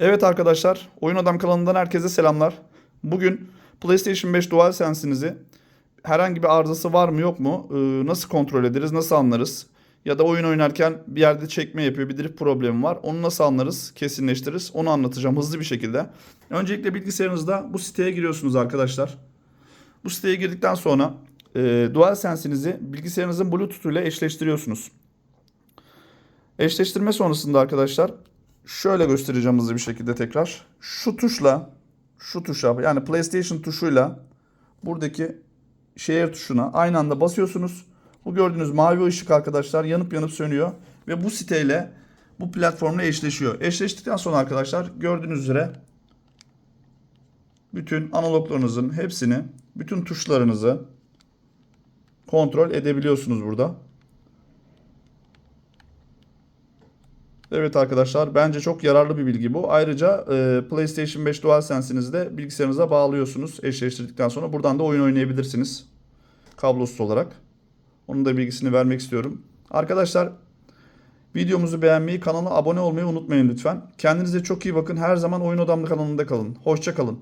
Evet arkadaşlar, Oyun Adam kanalından herkese selamlar. Bugün PlayStation 5 DualSense'inizi herhangi bir arızası var mı yok mu, e, nasıl kontrol ederiz, nasıl anlarız? Ya da oyun oynarken bir yerde çekme yapıyor, bir drift problemi var. Onu nasıl anlarız, kesinleştiririz? Onu anlatacağım hızlı bir şekilde. Öncelikle bilgisayarınızda bu siteye giriyorsunuz arkadaşlar. Bu siteye girdikten sonra e, DualSense'inizi bilgisayarınızın Bluetooth ile eşleştiriyorsunuz. Eşleştirme sonrasında arkadaşlar şöyle göstereceğim hızlı bir şekilde tekrar. Şu tuşla şu tuşa yani PlayStation tuşuyla buradaki share tuşuna aynı anda basıyorsunuz. Bu gördüğünüz mavi ışık arkadaşlar yanıp yanıp sönüyor ve bu siteyle bu platformla eşleşiyor. Eşleştikten sonra arkadaşlar gördüğünüz üzere bütün analoglarınızın hepsini, bütün tuşlarınızı kontrol edebiliyorsunuz burada. Evet arkadaşlar bence çok yararlı bir bilgi bu. Ayrıca e, PlayStation 5 DualSense'inizi de bilgisayarınıza bağlıyorsunuz eşleştirdikten sonra. Buradan da oyun oynayabilirsiniz kablosuz olarak. Onun da bilgisini vermek istiyorum. Arkadaşlar videomuzu beğenmeyi, kanala abone olmayı unutmayın lütfen. Kendinize çok iyi bakın. Her zaman Oyun Odamlı kanalında kalın. Hoşça kalın.